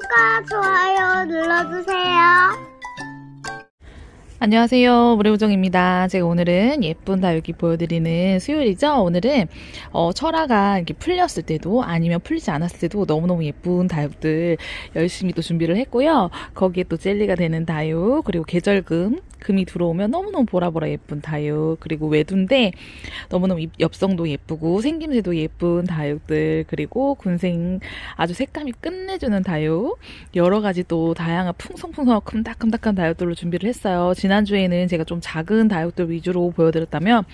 구독과 좋아요 눌러주세요. 안녕하세요. 모래우정입니다. 제가 오늘은 예쁜 다육이 보여드리는 수요일이죠. 오늘은 어, 철화가 이렇게 풀렸을 때도 아니면 풀리지 않았을 때도 너무너무 예쁜 다육들 열심히 또 준비를 했고요. 거기에 또 젤리가 되는 다육 그리고 계절금 금이 들어오면 너무너무 보라보라 예쁜 다육 그리고 외두인데 너무너무 잎- 엽성도 예쁘고 생김새도 예쁜 다육들 그리고 군생 아주 색감이 끝내주는 다육 여러 가지 또 다양한 풍성풍성하고 큼닥큼닥한 다육들로 준비를 했어요. 지난주에는 제가 좀 작은 다육들 위주로 보여드렸다면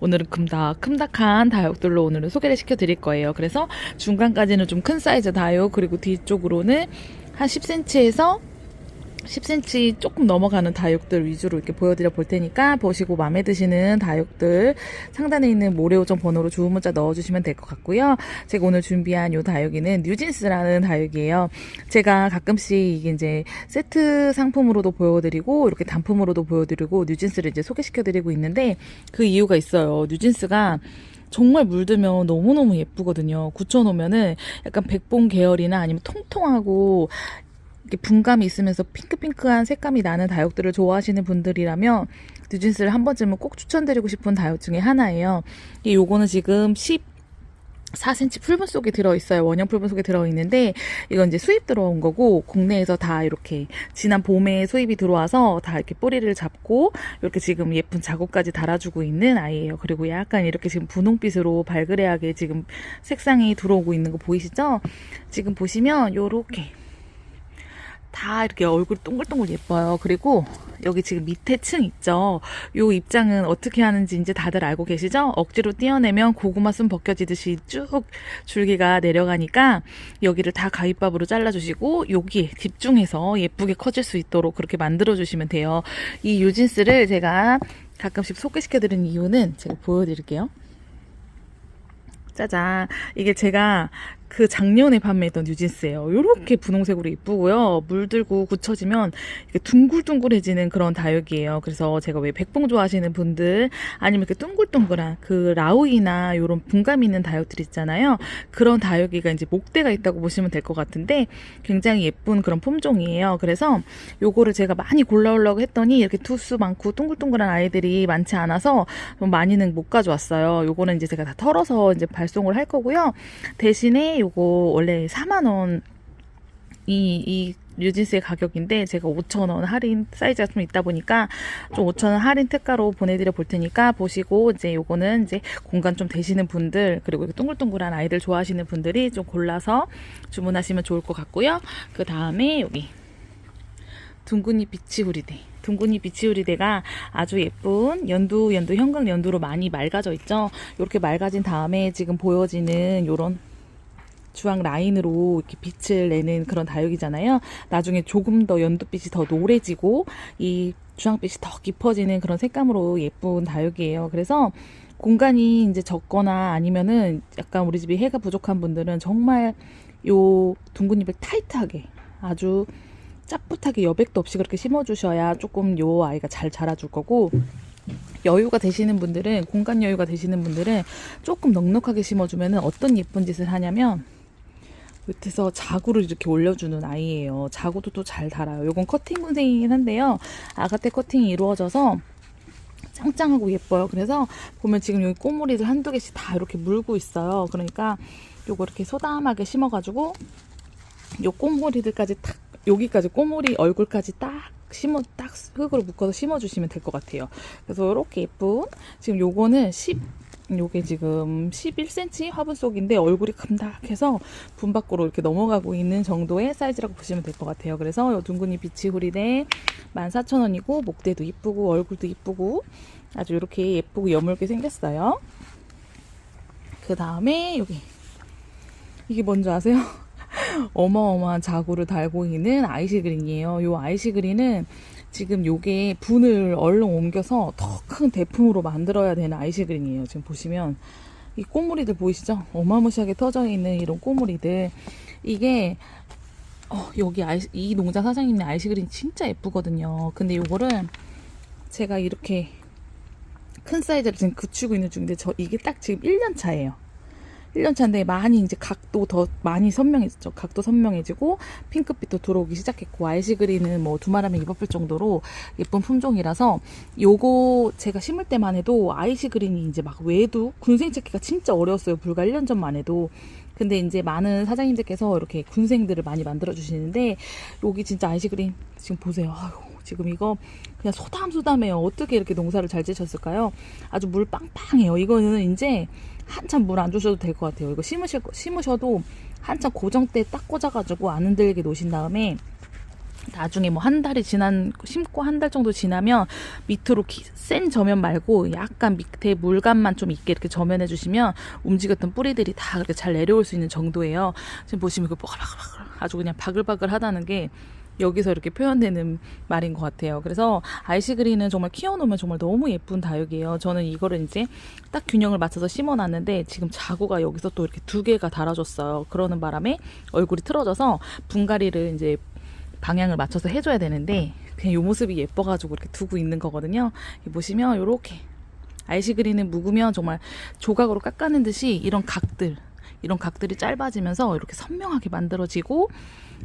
오늘은 큼닥큼닥한 다육들로 오늘은 소개를 시켜드릴 거예요. 그래서 중간까지는 좀 큰 사이즈 다육 그리고 뒤쪽으로는 한 10cm에서 10cm 조금 넘어가는 다육들 위주로 이렇게 보여드려 볼 테니까 보시고 마음에 드시는 다육들 상단에 있는 모래오정 번호로 주문 문자 넣어주시면 될 것 같고요. 제가 오늘 준비한 요 다육이는 뉴진스라는 다육이에요. 제가 가끔씩 이게 이제 세트 상품으로도 보여드리고 이렇게 단품으로도 보여드리고 뉴진스를 이제 소개시켜드리고 있는데 그 이유가 있어요. 뉴진스가 정말 물들면 너무너무 예쁘거든요. 굳혀놓으면은 약간 백봉 계열이나 아니면 통통하고 이렇게 분감이 있으면서 핑크핑크한 색감이 나는 다육들을 좋아하시는 분들이라면 뉴진스를 한 번쯤은 꼭 추천드리고 싶은 다육 중에 하나예요. 이 요거는 지금 10 4cm 풀분 속에 들어있어요. 원형 풀분 속에 들어있는데, 이건 이제 수입 들어온 거고, 국내에서 다 이렇게, 지난 봄에 수입이 들어와서 다 이렇게 뿌리를 잡고, 이렇게 지금 예쁜 자국까지 달아주고 있는 아이예요. 그리고 약간 이렇게 지금 분홍빛으로 발그레하게 지금 색상이 들어오고 있는 거 보이시죠? 지금 보시면, 요렇게. 다 이렇게 얼굴 동글동글 예뻐요. 그리고 여기 지금 밑에 층 있죠. 요 입장은 어떻게 하는지 이제 다들 알고 계시죠? 억지로 떼어내면 고구마 순 벗겨지듯이 쭉 줄기가 내려가니까 여기를 다 가위밥으로 잘라주시고 여기에 집중해서 예쁘게 커질 수 있도록 그렇게 만들어주시면 돼요. 이 유진스를 제가 가끔씩 소개시켜드리는 이유는 제가 보여드릴게요. 짜잔. 이게 제가 그 작년에 판매했던 뉴진스예요. 요렇게 분홍색으로 이쁘고요. 물들고 굳혀지면 이렇게 둥글둥글해지는 그런 다육이에요. 그래서 제가 왜 백봉 좋아하시는 분들 아니면 이렇게 둥글둥글한 그 라우이나 요런 분감 있는 다육들 있잖아요. 그런 다육이가 이제 목대가 있다고 보시면 될 것 같은데 굉장히 예쁜 그런 품종이에요. 그래서 요거를 제가 많이 골라오려고 했더니 이렇게 투수 많고 둥글둥글한 아이들이 많지 않아서 좀 많이는 못 가져왔어요. 요거는 이제 제가 다 털어서 이제 발송을 할 거고요. 대신에 요거 원래 4만원 이, 이 뉴진스의 가격인데 제가 5,000원 할인 사이즈가 좀 있다 보니까 좀 5,000원 할인 특가로 보내드려 볼 테니까 보시고 이제 요거는 이제 공간 좀 되시는 분들 그리고 동글동글한 아이들 좋아하시는 분들이 좀 골라서 주문하시면 좋을 것 같고요. 그 다음에 여기 둥근이 비치 우리대. 둥근이 비치우리대가 아주 예쁜 연두, 연두, 형광 연두로 많이 맑아져 있죠. 이렇게 맑아진 다음에 지금 보여지는 요런 주황 라인으로 이렇게 빛을 내는 그런 다육이잖아요. 나중에 조금 더 연두빛이 더 노래지고 이 주황빛이 더 깊어지는 그런 색감으로 예쁜 다육이에요. 그래서 공간이 이제 적거나 아니면은 약간 우리 집이 해가 부족한 분들은 정말 요 둥근잎을 타이트하게 아주 짭붙하게 여백도 없이 그렇게 심어주셔야 조금 요 아이가 잘 자라줄 거고 여유가 되시는 분들은 공간 여유가 되시는 분들은 조금 넉넉하게 심어주면은 어떤 예쁜 짓을 하냐면 밑에서 자구를 이렇게 올려주는 아이예요. 자구도 또 잘 달아요. 요건 커팅 군생이긴 한데요. 아가테 커팅이 이루어져서 짱짱하고 예뻐요. 그래서 보면 지금 여기 꼬물이들 한두 개씩 다 이렇게 물고 있어요. 그러니까 요거 이렇게 소담하게 심어가지고 요 꼬물이들까지 탁 여기까지 꼬물이 얼굴까지 딱 심어 딱 흙으로 묶어서 심어주시면 될 것 같아요. 그래서 이렇게 예쁜 지금 요거는 10 요게 지금 11cm 화분 속인데 얼굴이 큼닥해서 분 밖으로 이렇게 넘어가고 있는 정도의 사이즈라고 보시면 될 것 같아요. 그래서 요 둥근이 비치 후리대 14,000원이고 목대도 이쁘고 얼굴도 이쁘고 아주 이렇게 예쁘고 여물게 생겼어요. 그 다음에 여기 이게 뭔지 아세요? 어마어마한 자구를 달고 있는 아이시 그린이에요. 요 아이시 그린은 지금 요게 분을 얼른 옮겨서 더 큰 대품으로 만들어야 되는 아이시 그린이에요. 지금 보시면 이 꼬물이들 보이시죠? 어마무시하게 터져 있는 이런 꼬물이들. 이게 어, 여기 아이, 이 농장 사장님의 아이시 그린 진짜 예쁘거든요. 근데 요거를 제가 이렇게 큰 사이즈를 지금 그치고 있는 중인데 저 이게 딱 지금 1년 차예요. 1년 차인데 많이 이제 각도 더 많이 선명해졌죠. 각도 선명해지고 핑크빛도 들어오기 시작했고 아이시 그린은 뭐 두말하면 입 아플 정도로 예쁜 품종이라서 요거 제가 심을 때만 해도 아이시 그린이 이제 막 외두 군생 찾기가 진짜 어려웠어요. 불과 1년 전만 해도. 근데 이제 많은 사장님들께서 이렇게 군생들을 많이 만들어 주시는데 여기 진짜 아이시 그린 지금 보세요. 아유, 지금 이거 그냥 소담소담해요. 어떻게 이렇게 농사를 잘 지셨을까요? 아주 물 빵빵해요. 이거는 이제 한참 물 안 주셔도 될 것 같아요. 이거 심으실 거- 심으셔도 한참 고정대 딱 꽂아가지고 안 흔들게 놓으신 다음에 나중에 뭐 한 달이 지난 심고 한 달 정도 지나면 밑으로 기- 센 저면 말고 약간 밑에 물감만 좀 있게 이렇게 저면해 주시면 움직였던 뿌리들이 다 그렇게 잘 내려올 수 있는 정도예요. 지금 보시면 그 바글바글 아주 그냥 바글바글 하다는 게 여기서 이렇게 표현되는 말인 것 같아요. 그래서 아이시 그린은 정말 키워놓으면 정말 너무 예쁜 다육이에요. 저는 이거를 이제 딱 균형을 맞춰서 심어놨는데 지금 자구가 여기서 또 이렇게 두 개가 달아줬어요. 그러는 바람에 얼굴이 틀어져서 분갈이를 이제 방향을 맞춰서 해줘야 되는데 그냥 요 모습이 예뻐가지고 이렇게 두고 있는 거거든요. 보시면 요렇게 아이시 그린은 묵으면 정말 조각으로 깎아낸 듯이 이런 각들 이런 각들이 짧아지면서 이렇게 선명하게 만들어지고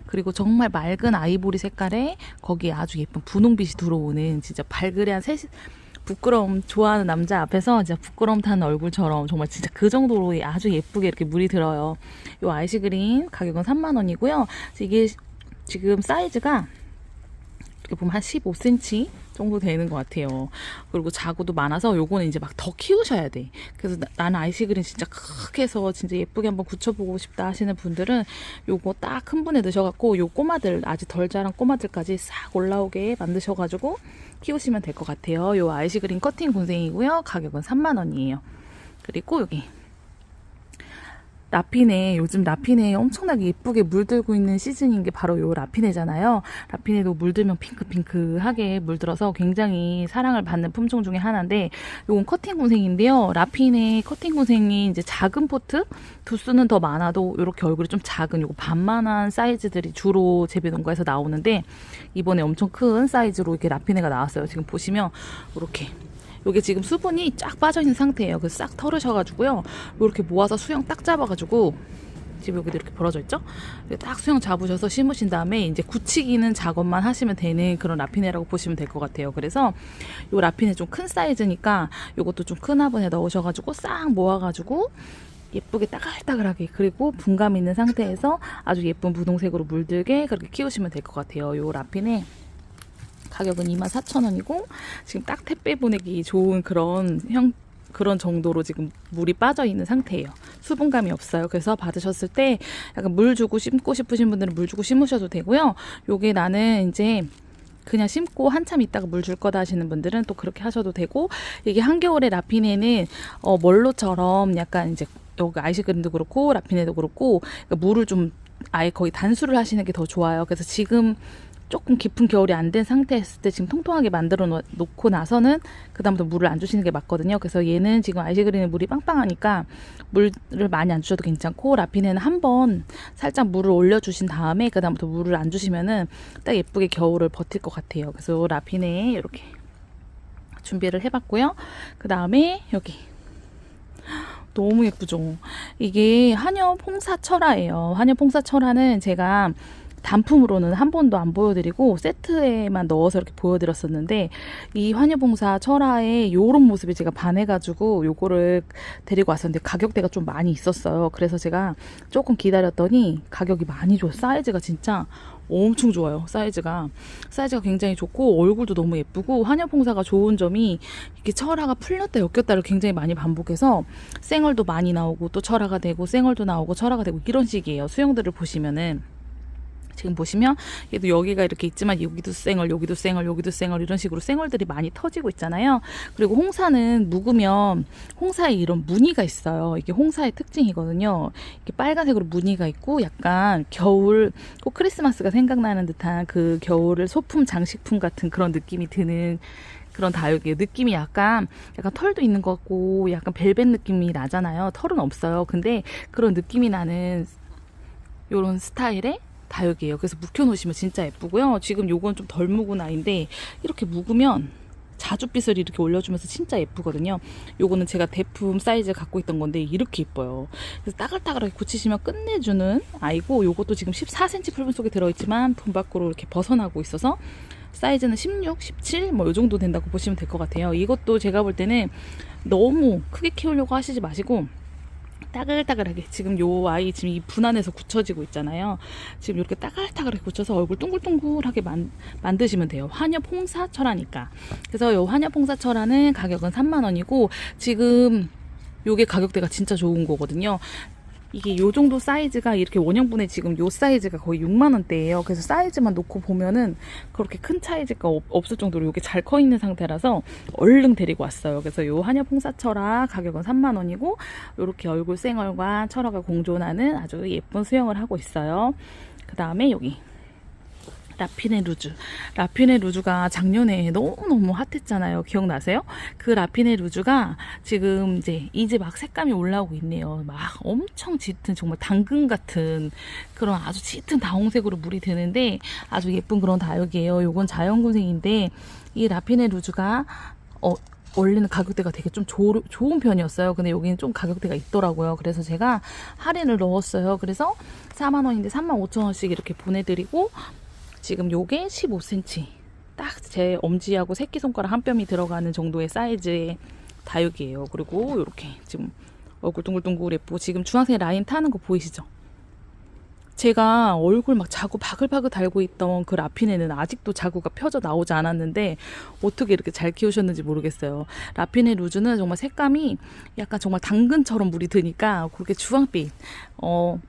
그리고 정말 맑은 아이보리 색깔에 거기에 아주 예쁜 분홍빛이 들어오는 진짜 발그레한 새 부끄러움 좋아하는 남자 앞에서 진짜 부끄러움 타는 얼굴처럼 정말 진짜 그 정도로 아주 예쁘게 이렇게 물이 들어요. 이 아이시 그린 가격은 3만 원이고요. 이게 지금 사이즈가 이렇게 보면 한 15cm 정도 되는 것 같아요. 그리고 자구도 많아서 요거는 이제 막 더 키우셔야 돼. 그래서 나, 나는 아이시그린 진짜 크게 해서 진짜 예쁘게 한번 굳혀보고 싶다 하시는 분들은 요거 딱 큰 분에 넣으셔갖고 요 꼬마들 아직 덜 자란 꼬마들까지 싹 올라오게 만드셔가지고 키우시면 될 것 같아요. 요 아이시그린 커팅 군생이고요. 가격은 3만 원이에요. 그리고 여기 라피네 요즘 라피네 엄청나게 예쁘게 물들고 있는 시즌인 게 바로 요 라피네잖아요. 라피네도 물들면 핑크핑크하게 물들어서 굉장히 사랑을 받는 품종 중에 하나인데 요건 커팅 군생인데요. 라피네 커팅 군생이 이제 작은 포트 두 수는 더 많아도 이렇게 얼굴이 좀 작은 요거 반만한 사이즈들이 주로 재배 농가에서 나오는데 이번에 엄청 큰 사이즈로 이렇게 라피네가 나왔어요. 지금 보시면 이렇게 요게 지금 수분이 쫙 빠져 있는 상태예요. 그래서 싹 털으셔가지고요. 이렇게 모아서 수영 딱 잡아가지고 지금 여기도 이렇게 벌어져 있죠? 딱 수영 잡으셔서 심으신 다음에 이제 굳히기는 작업만 하시면 되는 그런 라피네라고 보시면 될 것 같아요. 그래서 요 라피네 좀 큰 사이즈니까 요것도 좀 큰 화분에 넣으셔가지고 싹 모아가지고 예쁘게 따글따글하게 그리고 분감 있는 상태에서 아주 예쁜 분홍색으로 물들게 그렇게 키우시면 될 것 같아요. 요 라피네 가격은 24,000원이고 지금 딱 택배 보내기 좋은 그런 형 그런 정도로 지금 물이 빠져 있는 상태예요. 수분감이 없어요. 그래서 받으셨을 때 약간 물 주고 심고 싶으신 분들은 물 주고 심으셔도 되고요. 요게 나는 이제 그냥 심고 한참 있다가 물 줄 거다 하시는 분들은 또 그렇게 하셔도 되고 이게 한겨울에 라피네는 어 멀로처럼 약간 이제 여기 아이시그린도 그렇고 라피네도 그렇고 그러니까 물을 좀 아예 거의 단수를 하시는 게 더 좋아요. 그래서 지금 조금 깊은 겨울이 안 된 상태였을 때 지금 통통하게 만들어 놓- 놓고 나서는 그다음부터 물을 안 주시는 게 맞거든요. 그래서 얘는 지금 아이시그린은 물이 빵빵하니까 물을 많이 안 주셔도 괜찮고 라피네는 한 번 살짝 물을 올려주신 다음에 그다음부터 물을 안 주시면은 딱 예쁘게 겨울을 버틸 것 같아요. 그래서 라피네 이렇게 준비를 해봤고요. 그 다음에 여기 너무 예쁘죠. 이게 한엽 홍사 철화예요. 한엽 홍사 철화는 제가 단품으로는 한 번도 안 보여드리고 세트에만 넣어서 이렇게 보여드렸었는데 이 환유봉사 철화의 요런 모습에 제가 반해가지고 요거를 데리고 왔었는데 가격대가 좀 많이 있었어요. 그래서 제가 조금 기다렸더니 가격이 많이 좋아요. 사이즈가 진짜 엄청 좋아요. 사이즈가 사이즈가 굉장히 좋고 얼굴도 너무 예쁘고 한여봉사가 좋은 점이 이게 철화가 풀렸다 엮였다를 굉장히 많이 반복해서 생얼도 많이 나오고 또 철화가 되고 생얼도 나오고 철화가 되고 이런 식이에요. 수영들을 보시면은 지금 보시면 얘도 여기가 이렇게 있지만 여기도 쌩얼 여기도 쌩얼 여기도 쌩얼 이런 식으로 쌩얼들이 많이 터지고 있잖아요 그리고 홍사는 묵으면 홍사에 이런 무늬가 있어요 이게 홍사의 특징이거든요 이렇게 빨간색으로 무늬가 있고 약간 겨울 꼭 크리스마스가 생각나는 듯한 그 겨울을 소품 장식품 같은 그런 느낌이 드는 그런 다육이에요. 느낌이 약간 약간 털도 있는 것 같고 약간 벨벳 느낌이 나잖아요. 털은 없어요. 근데 그런 느낌이 나는 요런 스타일의 다육이에요. 그래서 묵혀 놓으시면 진짜 예쁘고요. 지금 요건 좀 덜 묵은 아이인데 이렇게 묵으면 자주빛을 이렇게 올려주면서 진짜 예쁘거든요. 요거는 제가 대품 사이즈 갖고 있던 건데 이렇게 예뻐요. 그래서 따글따글하게 굳히시면 끝내주는 아이고 요것도 지금 14cm 풀분 속에 들어있지만 분 밖으로 이렇게 벗어나고 있어서 사이즈는 16, 17 뭐 요 정도 된다고 보시면 될 것 같아요. 이것도 제가 볼 때는 너무 크게 키우려고 하시지 마시고 따글따글하게 지금 요 아이 지금 이 분안에서 굳혀지고 있잖아요. 지금 이렇게 따글따글하게 굳혀서 얼굴 둥글둥글하게 만, 만드시면 돼요. 환엽 홍사철하니까. 그래서 요 환엽 홍사철하는 가격은 3만 원이고 지금 요게 가격대가 진짜 좋은 거거든요. 이게 요 정도 사이즈가 이렇게 원형분에 지금 요 사이즈가 거의 6만 원대예요. 그래서 사이즈만 놓고 보면은 그렇게 큰 차이가 없, 없을 정도로 요게 잘 커 있는 상태라서 얼른 데리고 왔어요. 그래서 요 한엽 홍사철화 가격은 3만 원이고 요렇게 얼굴 생얼과 철화가 공존하는 아주 예쁜 수영을 하고 있어요. 그 다음에 여기 라피네 루즈. 라피네 루즈가 작년에 너무너무 핫했잖아요. 기억나세요? 그 라피네 루즈가 지금 이제 이제 막 색감이 올라오고 있네요. 막 엄청 짙은 정말 당근 같은 그런 아주 짙은 다홍색으로 물이 드는데 아주 예쁜 그런 다육이에요. 요건 자연군생인데 이 라피네 루즈가 어 원래는 가격대가 되게 좀 조, 좋은 편이었어요. 근데 여기는 좀 가격대가 있더라고요. 그래서 제가 할인을 넣었어요. 그래서 4만 원인데 3만 5천 원씩 이렇게 보내드리고 지금 요게 15cm. 딱 제 엄지하고 새끼손가락 한 뼘이 들어가는 정도의 사이즈의 다육이에요. 그리고 이렇게 지금 얼굴 둥글둥글 예쁘고 지금 주황색 라인 타는 거 보이시죠? 제가 얼굴 막 자구 바글바글 달고 있던 그 라피네는 아직도 자구가 펴져 나오지 않았는데 어떻게 이렇게 잘 키우셨는지 모르겠어요. 라피네 루즈는 정말 색감이 약간 정말 당근처럼 물이 드니까 그렇게 주황빛 어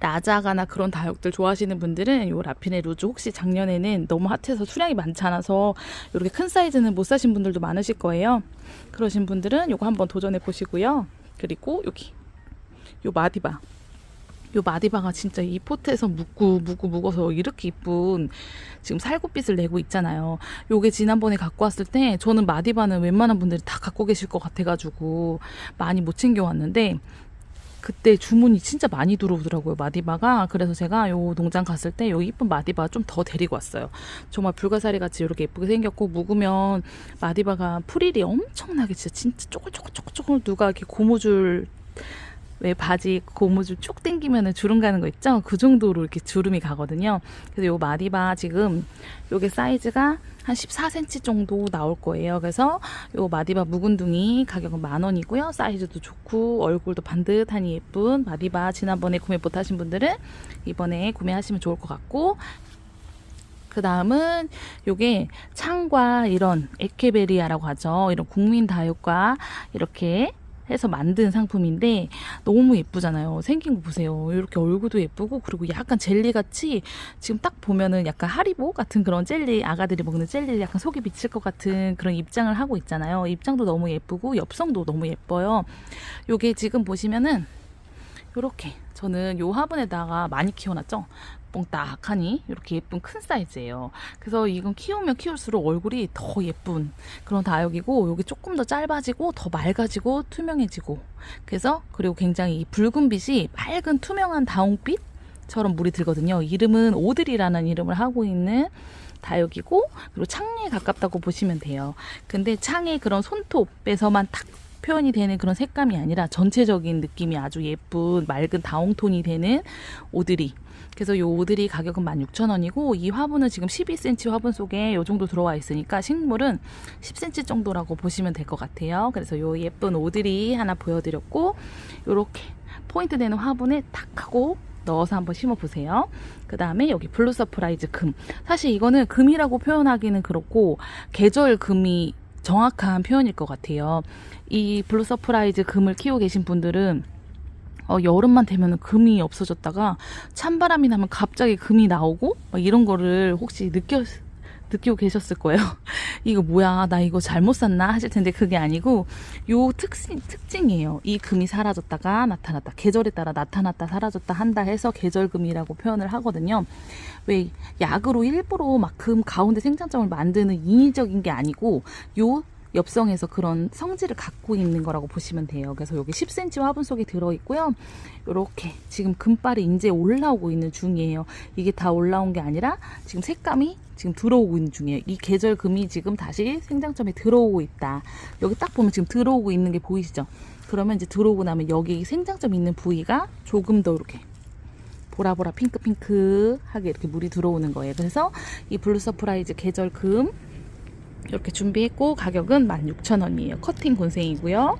라자가나 그런 다육들 좋아하시는 분들은 요 라피네 루즈 혹시 작년에는 너무 핫해서 수량이 많지 않아서 이렇게 큰 사이즈는 못 사신 분들도 많으실 거예요. 그러신 분들은 요거 한번 도전해 보시고요. 그리고 여기 요 마디바 요 마디바가 진짜 이 포트에서 묵고 묵고 묵어서 이렇게 이쁜 지금 살구빛을 내고 있잖아요. 요게 지난번에 갖고 왔을 때 저는 마디바는 웬만한 분들이 다 갖고 계실 것 같아가지고 많이 못 챙겨왔는데 그때 주문이 진짜 많이 들어오더라고요 마디바가. 그래서 제가 요 농장 갔을 때 요 이쁜 마디바 좀 더 데리고 왔어요. 정말 불가사리 같이 이렇게 예쁘게 생겼고 묵으면 마디바가 풀일이 엄청나게 진짜 진짜 쪼글쪼글쪼글쪼글 누가 이렇게 고무줄 왜 바지 고무줄 쭉 당기면은 주름 가는 거 있죠? 그 정도로 이렇게 주름이 가거든요. 그래서 요 마디바 지금 요게 사이즈가 한 14cm 정도 나올 거예요. 그래서 요 마디바 묵은둥이 가격은 만 원이고요. 사이즈도 좋고 얼굴도 반듯하니 예쁜 마디바 지난번에 구매 못 하신 분들은 이번에 구매하시면 좋을 것 같고 그 다음은 요게 창과 이런 에케베리아라고 하죠. 이런 국민 다육과 이렇게 해서 만든 상품인데 너무 예쁘잖아요. 생긴 거 보세요. 이렇게 얼굴도 예쁘고 그리고 약간 젤리 같이 지금 딱 보면은 약간 하리보 같은 그런 젤리 아가들이 먹는 젤리 약간 속이 비칠 것 같은 그런 입장을 하고 있잖아요. 입장도 너무 예쁘고 엽성도 너무 예뻐요. 요게 지금 보시면은 요렇게 저는 요 화분에다가 많이 키워놨죠. 뽕딱하니 이렇게 예쁜 큰 사이즈예요. 그래서 이건 키우면 키울수록 얼굴이 더 예쁜 그런 다육이고 여기 조금 더 짧아지고 더 맑아지고 투명해지고 그래서 그리고 굉장히 이 붉은 빛이 맑은 투명한 다홍빛 처럼 물이 들거든요. 이름은 오들이라는 이름을 하고 있는 다육이고 그리고 창리에 가깝다고 보시면 돼요. 근데 창의 그런 손톱에서만 탁 표현이 되는 그런 색감이 아니라 전체적인 느낌이 아주 예쁜 맑은 다홍톤이 되는 오드리. 그래서 이 오드리 가격은 16,000원이고 이 화분은 지금 12cm 화분 속에 이 정도 들어와 있으니까 식물은 10cm 정도라고 보시면 될 것 같아요. 그래서 이 예쁜 오드리 하나 보여드렸고 이렇게 포인트 되는 화분에 탁 하고 넣어서 한번 심어 보세요. 그 다음에 여기 블루 서프라이즈 금. 사실 이거는 금이라고 표현하기는 그렇고 계절 금이 정확한 표현일 것 같아요. 이 블루 서프라이즈 금을 키우고 계신 분들은 어, 여름만 되면 금이 없어졌다가 찬바람이 나면 갑자기 금이 나오고 막 이런 거를 혹시 느껴 느끼고 계셨을 거예요. 이거 뭐야, 나 이거 잘못 샀나 하실 텐데 그게 아니고 요 특징 특징이에요. 이 금이 사라졌다가 나타났다, 계절에 따라 나타났다 사라졌다 한다 해서 계절금이라고 표현을 하거든요. 왜 약으로 일부러 막 금 가운데 생장점을 만드는 인위적인 게 아니고 요 엽성에서 그런 성질을 갖고 있는 거라고 보시면 돼요. 그래서 여기 10cm 화분 속에 들어 있고요. 이렇게 지금 금발이 이제 올라오고 있는 중이에요. 이게 다 올라온 게 아니라 지금 색감이 지금 들어오고 있는 중이에요. 이 계절 금이 지금 다시 생장점에 들어오고 있다. 여기 딱 보면 지금 들어오고 있는 게 보이시죠? 그러면 이제 들어오고 나면 여기 생장점 있는 부위가 조금 더 이렇게 보라보라 핑크핑크하게 이렇게 물이 들어오는 거예요. 그래서 이 블루 서프라이즈 계절 금 이렇게 준비했고 가격은 16,000원이에요. 커팅 곤생이고요.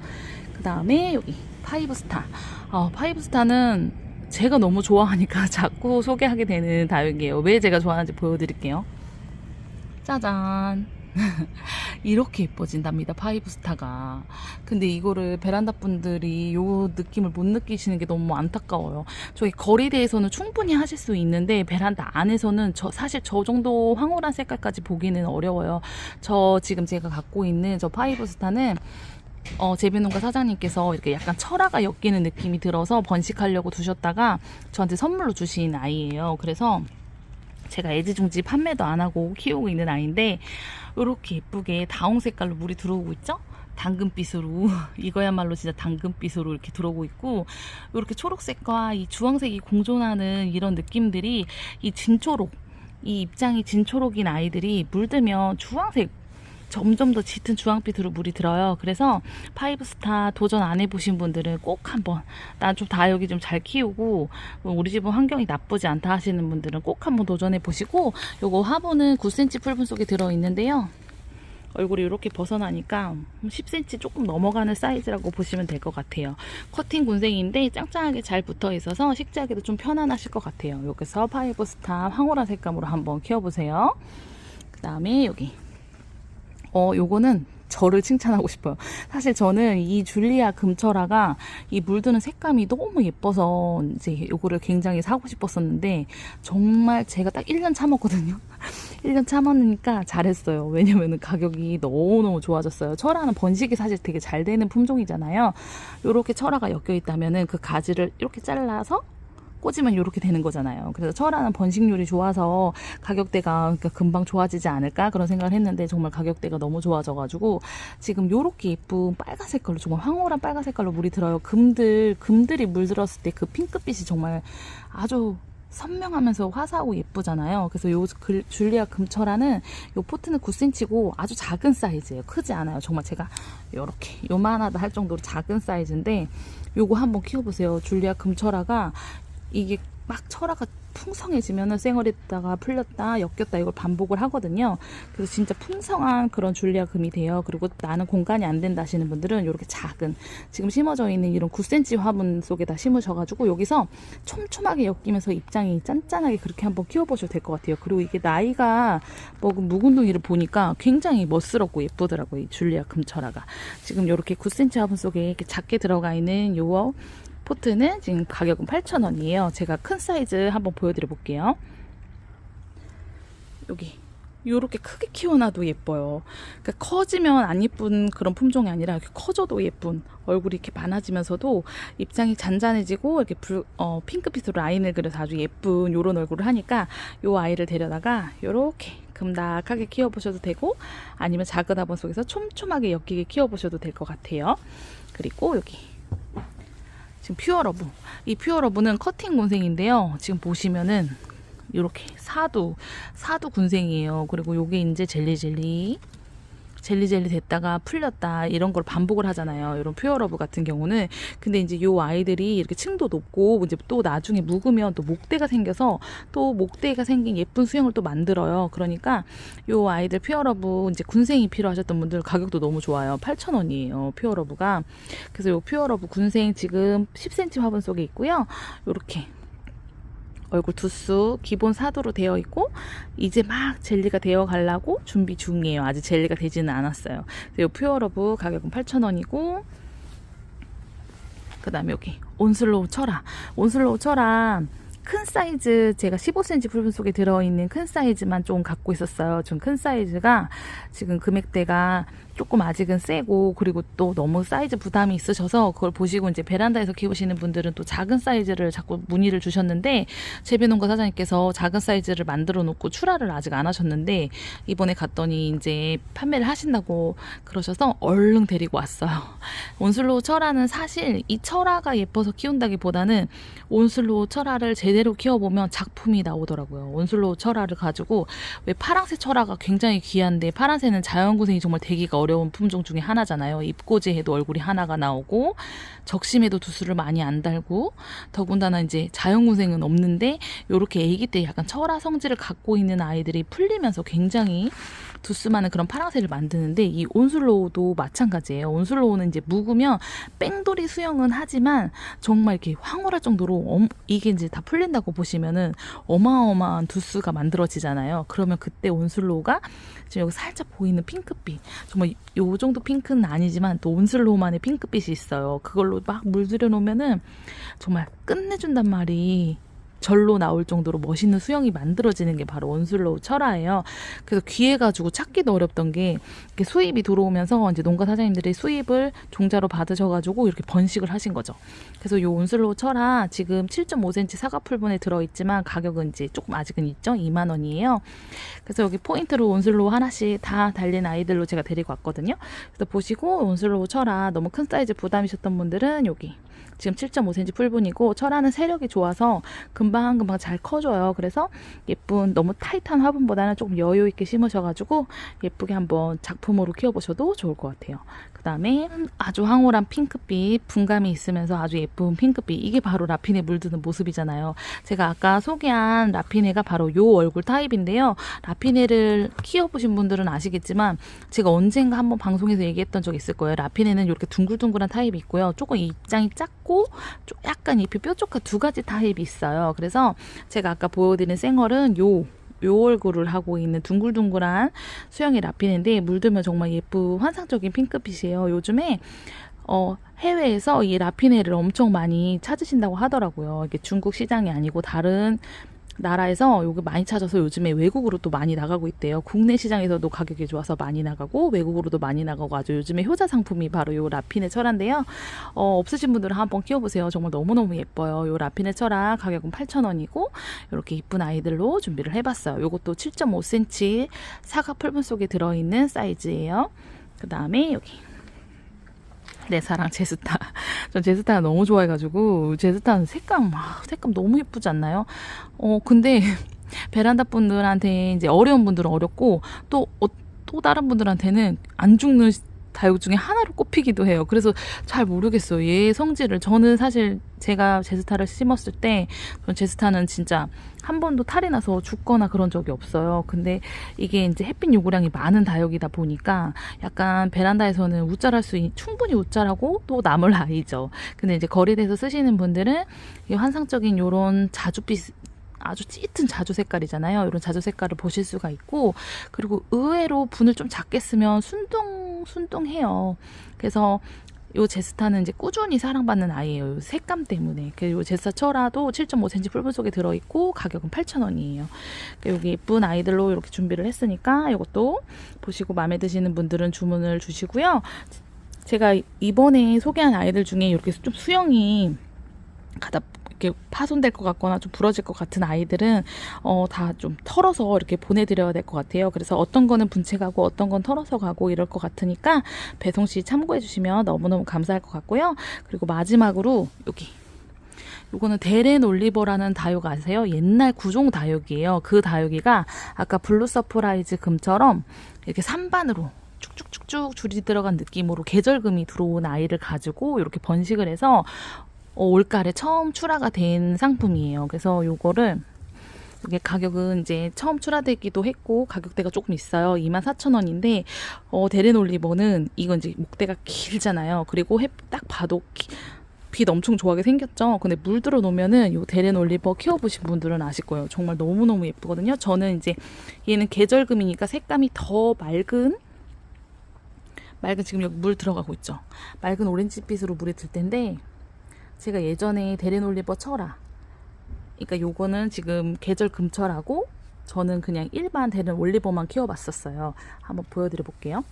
그 다음에 여기 파이브스타. 어, 파이브스타는 제가 너무 좋아하니까 자꾸 소개하게 되는 다육이에요. 왜 제가 좋아하는지 보여드릴게요. 짜잔. 이렇게 예뻐진답니다. 파이브스타가. 근데 이거를 베란다 분들이 요 느낌을 못 느끼시는 게 너무 안타까워요. 저희 거리대에서는 충분히 하실 수 있는데 베란다 안에서는 저 사실 저 정도 황홀한 색깔까지 보기는 어려워요. 저 지금 제가 갖고 있는 저 파이브스타는 어, 재배농가 사장님께서 이렇게 약간 철화가 엮이는 느낌이 들어서 번식하려고 두셨다가 저한테 선물로 주신 아이예요. 그래서 제가 애지중지 판매도 안 하고 키우고 있는 아이인데 이렇게 예쁘게 다홍 색깔로 물이 들어오고 있죠? 당근빛으로 이거야말로 진짜 당근빛으로 이렇게 들어오고 있고 이렇게 초록색과 이 주황색이 공존하는 이런 느낌들이 이 진초록 이 입장이 진초록인 아이들이 물들면 주황색 점점 더 짙은 주황빛으로 물이 들어요. 그래서 파이브스타 도전 안 해보신 분들은 꼭 한번 난 좀 다육이 좀잘 키우고 우리 집은 환경이 나쁘지 않다 하시는 분들은 꼭 한번 도전해 보시고 요거 화분은 9cm 풀분 속에 들어 있는데요. 얼굴이 이렇게 벗어나니까 10cm 조금 넘어가는 사이즈라고 보시면 될 것 같아요. 커팅 군생인데 짱짱하게 잘 붙어 있어서 식재하기도 좀 편안하실 것 같아요. 여기서 파이브스타 황홀한 색감으로 한번 키워보세요. 그 다음에 여기 어, 요거는 저를 칭찬하고 싶어요. 사실 저는 이 줄리아 금철아가 이 물드는 색감이 너무 예뻐서 이제 요거를 굉장히 사고 싶었었는데 정말 제가 딱 1년 참았거든요. 1년 참았으니까 잘했어요. 왜냐면은 가격이 너무너무 좋아졌어요. 철화는 번식이 사실 되게 잘 되는 품종이잖아요. 요렇게 철화가 엮여 있다면은 그 가지를 이렇게 잘라서 꽂으면 이렇게 되는 거잖아요. 그래서 철화는 번식률이 좋아서 가격대가 그러니까 금방 좋아지지 않을까 그런 생각을 했는데 정말 가격대가 너무 좋아져가지고 지금 요렇게 예쁜 빨간 색 깔로 정말 황홀한 빨간 색 깔로 물이 들어요. 금들 금들이 물들었을 때 그 핑크빛이 정말 아주 선명하면서 화사하고 예쁘잖아요. 그래서 요 글- 줄리아 금철화는 요 포트는 9cm고 아주 작은 사이즈예요. 크지 않아요. 정말 제가 요렇게 요만하다 할 정도로 작은 사이즈인데 요거 한번 키워보세요. 줄리아 금철화가 이게 막 철화가 풍성해지면은 쌩얼했다가 풀렸다 엮였다 이걸 반복을 하거든요. 그래서 진짜 풍성한 그런 줄리아 금이 돼요. 그리고 나는 공간이 안 된다 하시는 분들은 이렇게 작은 지금 심어져 있는 이런 9cm 화분 속에다 심으셔가지고 여기서 촘촘하게 엮이면서 입장이 짠짠하게 그렇게 한번 키워보셔도 될 것 같아요. 그리고 이게 나이가 먹은 묵은둥이를 보니까 굉장히 멋스럽고 예쁘더라고요. 이 줄리아 금철화가 지금 이렇게 9cm 화분 속에 이렇게 작게 들어가 있는 요 포트는 지금 가격은 8,000원이에요. 제가 큰 사이즈 한번 보여드려 볼게요. 여기 요렇게 크게 키워놔도 예뻐요. 그러니까 커지면 안 예쁜 그런 품종이 아니라 이렇게 커져도 예쁜 얼굴이 이렇게 많아지면서도 입장이 잔잔해지고 이렇게 불, 어, 핑크빛으로 라인을 그려서 아주 예쁜 요런 얼굴을 하니까 요 아이를 데려다가 요렇게 금닥하게 키워보셔도 되고 아니면 작은 화분 속에서 촘촘하게 엮이게 키워보셔도 될 것 같아요. 그리고 여기 지금 퓨어러브. 이 퓨어러브는 커팅 곤생인데요. 지금 보시면은 이렇게 사두, 사두 군생이에요. 그리고 요게 이제 젤리 젤리. 젤리젤리 됐다가 풀렸다 이런 걸 반복을 하잖아요. 이런 퓨어러브 같은 경우는 근데 이제 요 아이들이 이렇게 층도 높고 이제 또 나중에 묵으면 또 목대가 생겨서 또 목대가 생긴 예쁜 수영을 또 만들어요. 그러니까 요 아이들 퓨어러브 이제 군생이 필요하셨던 분들 가격도 너무 좋아요. 8,000원이에요. 퓨어러브가 그래서 요 퓨어러브 군생 지금 10cm 화분 속에 있고요. 요렇게 얼굴 두수 기본 사도로 되어 있고 이제 막 젤리가 되어 가려고 준비 중이에요. 아직 젤리가 되지는 않았어요. 그래서 요 퓨어러브 가격은 8,000원이고 그 다음에 여기 온슬로우 철아 온슬로우 철아 큰 사이즈 제가 15cm 풀분 속에 들어있는 큰 사이즈만 좀 갖고 있었어요. 좀 큰 사이즈가 지금 금액대가 조금 아직은 세고 그리고 또 너무 사이즈 부담이 있으셔서 그걸 보시고 이제 베란다에서 키우시는 분들은 또 작은 사이즈를 자꾸 문의를 주셨는데 재배농가 사장님께서 작은 사이즈를 만들어 놓고 출하를 아직 안 하셨는데 이번에 갔더니 이제 판매를 하신다고 그러셔서 얼른 데리고 왔어요. 온슬로우 철화는 사실 이 철화가 예뻐서 키운다기보다는 온슬로우 철화를 제 제대로 키워보면 작품이 나오더라고요. 온슬로우 철화를 가지고 왜 파랑새 철화가 굉장히 귀한데 파랑새는 자연구생이 정말 되기가 어려운 품종 중에 하나잖아요. 입고제해도 얼굴이 하나가 나오고 적심에도 두수를 많이 안 달고 더군다나 이제 자연구생은 없는데 요렇게 아기 때 약간 철화 성질을 갖고 있는 아이들이 풀리면서 굉장히 두수 많은 그런 파랑새를 만드는데 이 온슬로우도 마찬가지예요. 온슬로우는 이제 묵으면 뺑돌이 수영은 하지만 정말 이렇게 황홀할 정도로 엄- 이게 이제 다 풀린다고 보시면은 어마어마한 두수가 만들어지잖아요. 그러면 그때 온슬로우가 지금 여기 살짝 보이는 핑크빛 정말 요 정도 핑크는 아니지만 또 온슬로우만의 핑크빛이 있어요. 그걸로 막 물들여 놓으면은 정말 끝내준단 말이 절로 나올 정도로 멋있는 수영이 만들어지는 게 바로 온슬로우 철화예요. 그래서 귀해 가지고 찾기도 어렵던 게 수입이 들어오면서 이제 농가 사장님들이 수입을 종자로 받으셔 가지고 이렇게 번식을 하신 거죠. 그래서 요 온슬로우 철화 지금 7.5cm 사과풀분에 들어 있지만 가격은 이제 조금 아직은 있죠. 2만 원이에요. 그래서 여기 포인트로 온슬로우 하나씩 다 달린 아이들로 제가 데리고 왔거든요. 그래서 보시고 온슬로우 철화 너무 큰 사이즈 부담이셨던 분들은 여기 지금 7.5cm 풀분이고 철화는 세력이 좋아서 금방 금방 잘 커져요. 그래서 예쁜 너무 타이트한 화분보다는 조금 여유 있게 심으셔가지고 예쁘게 한번 작품으로 키워보셔도 좋을 것 같아요. 그 다음에 아주 황홀한 핑크빛 분감이 있으면서 아주 예쁜 핑크빛 이게 바로 라피네 물드는 모습이잖아요. 제가 아까 소개한 라피네가 바로 요 얼굴 타입인데요. 라피네를 키워보신 분들은 아시겠지만 제가 언젠가 한번 방송에서 얘기했던 적 있을 거예요. 라피네는 이렇게 둥글둥글한 타입이 있고요. 조금 입장이 작고 좀 약간 잎이 뾰족한 두 가지 타입이 있어요. 그래서 제가 아까 보여드린 생얼은 요, 요 얼굴을 하고 있는 둥글둥글한 수영의 라피네인데 물들면 정말 예쁜 환상적인 핑크빛이에요. 요즘에 어, 해외에서 이 라피네를 엄청 많이 찾으신다고 하더라고요. 이게 중국 시장이 아니고 다른 나라에서 요게 많이 찾아서 요즘에 외국으로 또 많이 나가고 있대요. 국내 시장에서도 가격이 좋아서 많이 나가고 외국으로도 많이 나가고 아주 요즘에 효자 상품이 바로 요 라피네 철화인데요. 어, 없으신 분들은 한번 키워보세요. 정말 너무너무 예뻐요. 요 라피네 철화 가격은 8,000원이고 이렇게 이쁜 아이들로 준비를 해봤어요. 요것도 7.5cm 사과 풀분 속에 들어있는 사이즈예요. 그 다음에 여기 내 사랑 제스타. 전 제스타가 너무 좋아해가지고 제스타는 색감 아, 색감 너무 예쁘지 않나요? 어 근데 베란다 분들한테 이제 어려운 분들은 어렵고 또 어, 또 다른 분들한테는 안 죽는 다육 중에 하나로 꼽히기도 해요. 그래서 잘 모르겠어요. 얘 성질을 저는 사실 제가 제스타를 심었을 때전 제스타는 진짜 한 번도 탈이 나서 죽거나 그런 적이 없어요. 근데 이게 이제 햇빛 요구량이 많은 다육이다 보니까 약간 베란다에서는 웃자랄 수 있, 충분히 웃자라고 또 남을 아이죠. 근데 이제 거리대에서 쓰시는 분들은 이 환상적인 요런 자주빛 아주 짙은 자주 색깔이잖아요. 이런 자주 색깔을 보실 수가 있고 그리고 의외로 분을 좀 작게 쓰면 순둥 순둥해요. 그래서 요 제스타는 이제 꾸준히 사랑받는 아이예요. 요 색감 때문에. 그리고 제스타 철화도 7.5cm 풀분 속에 들어있고 가격은 8,000원이에요. 여기 예쁜 아이들로 이렇게 준비를 했으니까 이것도 보시고 마음에 드시는 분들은 주문을 주시고요. 제가 이번에 소개한 아이들 중에 이렇게 좀 수영이 가다 이렇게 파손될 것 같거나 좀 부러질 것 같은 아이들은 어 다 좀 털어서 이렇게 보내드려야 될 것 같아요. 그래서 어떤 거는 분체 가고 어떤 건 털어서 가고 이럴 것 같으니까 배송 시 참고해 주시면 너무너무 감사할 것 같고요. 그리고 마지막으로 여기 요거는 데렌 올리버라는 다육 아세요? 옛날 구종 다육이에요. 그 다육이가 아까 블루 서프라이즈 금처럼 이렇게 산반으로 쭉쭉쭉쭉 줄이 들어간 느낌으로 계절금이 들어온 아이를 가지고 이렇게 번식을 해서 어, 올가을에 처음 출하가 된 상품이에요. 그래서 요거를 이게 가격은 이제 처음 출하되기도 했고 가격대가 조금 있어요. 24,000원인데 어, 데렌 올리버는 이건 이제 목대가 길잖아요. 그리고 해, 딱 봐도 기- 빛 엄청 좋아하게 생겼죠. 근데 물 들어 놓으면은 요 데렌 올리버 키워 보신 분들은 아실 거예요. 정말 너무너무 예쁘거든요. 저는 이제 얘는 계절금이니까 색감이 더 맑은 맑은 지금 여기 물 들어가고 있죠. 맑은 오렌지빛으로 물이 들 텐데 제가 예전에 데렌 올리버 철화 그러니까 요거는 지금 계절 금철하고 저는 그냥 일반 데렌 올리버만 키워봤었어요. 한번 보여드려 볼게요.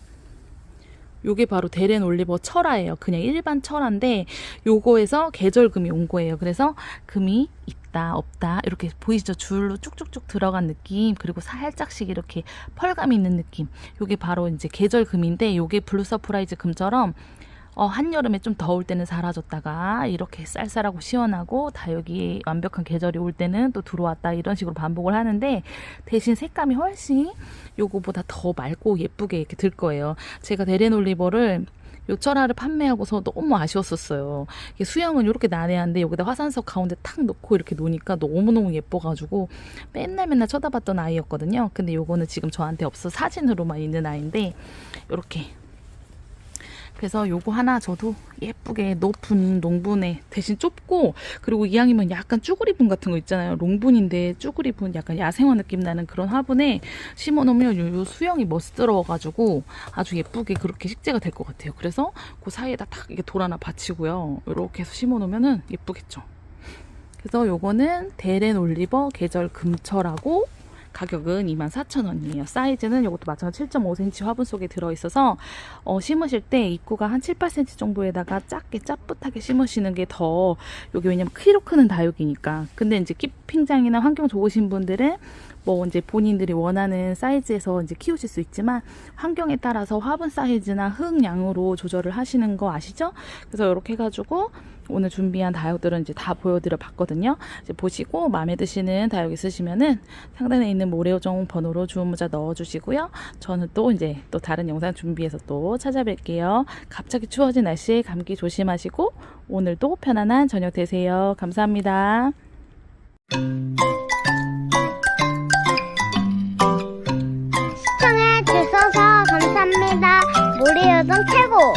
요게 바로 데렌 올리버 철화예요. 그냥 일반 철화인데 요거에서 계절금이 온 거예요. 그래서 금이 있다 없다 이렇게 보이시죠? 줄로 쭉쭉쭉 들어간 느낌 그리고 살짝씩 이렇게 펄감 있는 느낌. 요게 바로 이제 계절금인데 요게 블루 서프라이즈 금처럼 어, 한여름에 좀 더울 때는 사라졌다가 이렇게 쌀쌀하고 시원하고 다육이 완벽한 계절이 올 때는 또 들어왔다 이런 식으로 반복을 하는데 대신 색감이 훨씬 요거보다 더 맑고 예쁘게 이렇게 들 거예요. 제가 데레놀리버를 요철화를 판매하고서 너무 아쉬웠었어요. 수영은 이렇게 난해한데 여기다 화산석 가운데 탁 넣고 이렇게 놓으니까 너무너무 예뻐가지고 맨날 맨날 쳐다봤던 아이였거든요. 근데 요거는 지금 저한테 없어 사진으로만 있는 아이인데 이렇게 그래서 요거 하나 저도 예쁘게 높은 농분에 대신 좁고 그리고 이왕이면 약간 쭈구리분 같은 거 있잖아요. 롱분인데 쭈구리분 약간 야생화 느낌 나는 그런 화분에 심어놓으면 요, 요 수영이 멋스러워가지고 아주 예쁘게 그렇게 식재가 될 것 같아요. 그래서 그 사이에다 탁 이렇게 돌 하나 받치고요. 이렇게 해서 심어놓으면은 예쁘겠죠. 그래서 요거는 데렌 올리버 계절 금철하고 가격은 24,000원이에요. 사이즈는 이것도 마찬가지 7.5cm 화분 속에 들어있어서 어, 심으실 때 입구가 한 7, 8cm 정도에다가 작게 짭붙하게 심으시는 게 더 여기 왜냐면 키로 크는 다육이니까 근데 이제 키핑장이나 환경 좋으신 분들은 뭐 이제 본인들이 원하는 사이즈에서 이제 키우실 수 있지만 환경에 따라서 화분 사이즈나 흙 양으로 조절을 하시는 거 아시죠? 그래서 이렇게 해가지고 오늘 준비한 다육들은 이제 다 보여드려 봤거든요. 이제 보시고 마음에 드시는 다육 있으시면은 상단에 있는 모래오종 번호로 주문 문자 넣어주시고요. 저는 또 이제 또 다른 영상 준비해서 또 찾아뵐게요. 갑자기 추워진 날씨에 감기 조심하시고 오늘도 편안한 저녁 되세요. 감사합니다. 우리 요즘 최고!